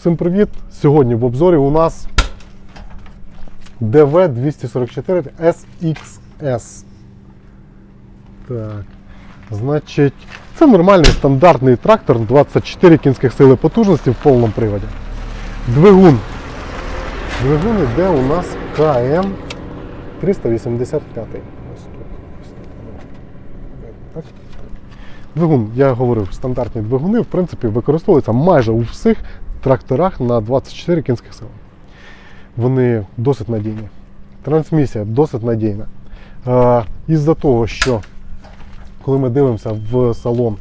Всім привіт! Сьогодні в обзорі у нас DV244 SXS. Так. Значить, це нормальний стандартний трактор 24 кінських сили потужності в повному приводі. Двигун. Двигун іде у нас КМ 385. Ось тут. Двигун, я говорив, стандартні двигуни, в принципі, використовуються майже у всіх тракторах на 24 кінських сили. Вони досить надійні. Трансмісія досить надійна. Е, із-за того, що коли ми дивимося в салон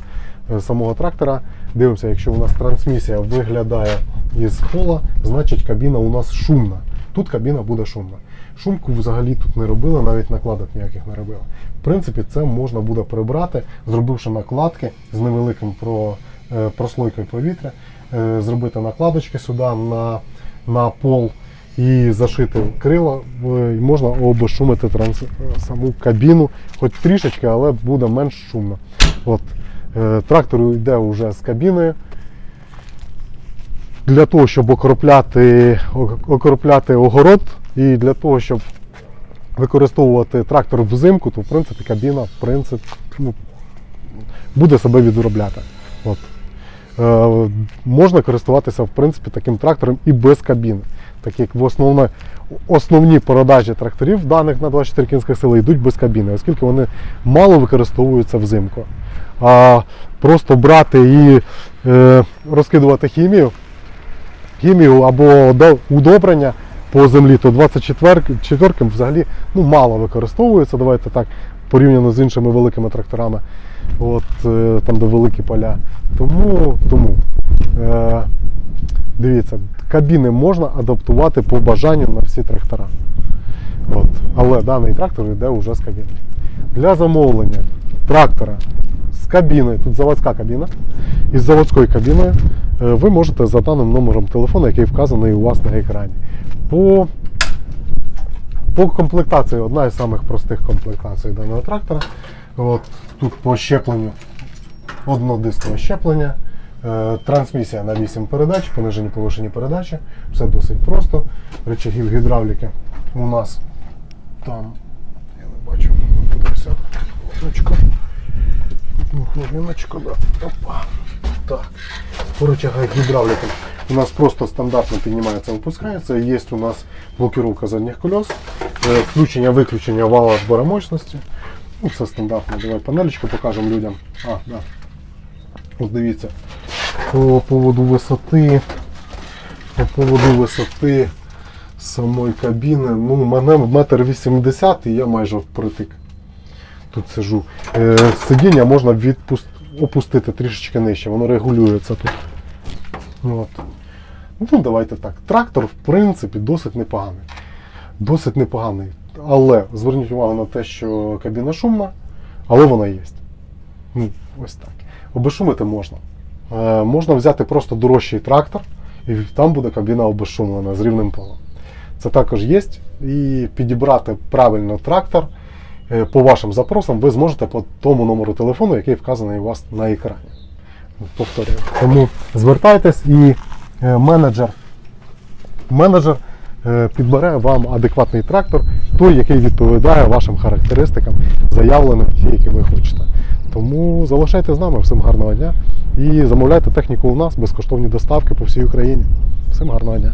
е, самого трактора, дивимося, якщо у нас трансмісія виглядає із пола, значить кабіна у нас шумна. Тут кабіна буде шумна. Шумку взагалі тут не робили, навіть накладок ніяких не робили. В принципі, це можна буде прибрати, зробивши накладки з невеликим про, прослойкою повітря, е, зробити накладочки сюди на, на пол і зашити крила, е, і можна обешумити транс, е, саму кабіну, хоч трішечки, але буде менш шумно. От, е, трактор йде вже з кабіною. Для того, щоб окропляти, окропляти огород і для того, щоб використовувати трактор взимку, то в принципі кабіна в принципі, ну, буде себе відробляти. От. Е, можна користуватися в принципі, таким трактором і без кабіни. Так як в основне, основні продажі тракторів даних на 24 кінських сили йдуть без кабіни, оскільки вони мало використовуються взимку. А просто брати і е, розкидувати хімію, хімію або удобрення по землі, то 24 четвірки взагалі ну, мало використовується, давайте так, порівняно з іншими великими тракторами, от, е, там де великі поля. Тому, тому е, дивіться, кабіни можна адаптувати по бажанню на всі трактора. От. Але даний трактор йде вже з кабіни. Для замовлення трактора з кабіною, тут заводська кабіна, із заводською кабіною, е, ви можете за даним номером телефону, який вказаний у вас на екрані. По, по комплектації, одна із самих простих комплектацій даного трактора. От, тут по щепленню однодискове щеплення, е, трансмісія на 8 передач, понижені повишені передачі. Все досить просто. Речагів гідравліки у нас там, я не бачу. Хвилиночку. Ну, да. Опа. Так. По рычагах гідравліки у нас просто стандартно піднімається, опускається. Є у нас блокировка задніх колес, е, включення-виключення вала збора мощності. Ну, все стандартно. Давай панелечку покажемо людям. А, да. От дивіться. По поводу висоти. По поводу висоти самої кабіни. Ну, мене метр вісімдесят і я майже впритик. Тут сижу. Е, сидіння можна відпуст... опустити трішечки нижче, воно регулюється тут. От. Ну, давайте так. Трактор, в принципі, досить непоганий. Досить непоганий. Але зверніть увагу на те, що кабіна шумна, але вона є. Ну, ось так. Обешумити можна. Е, можна взяти просто дорожчий трактор, і там буде кабіна обешумлена з рівним полом. Це також є. І підібрати правильно трактор е, по вашим запросам ви зможете по тому номеру телефону, який вказаний у вас на екрані. Повторюю. Тому звертайтесь і менеджер, менеджер е, підбере вам адекватний трактор, той, який відповідає вашим характеристикам, заявленим, ті, які ви хочете. Тому залишайте з нами, всім гарного дня і замовляйте техніку у нас, безкоштовні доставки по всій Україні. Всім гарного дня!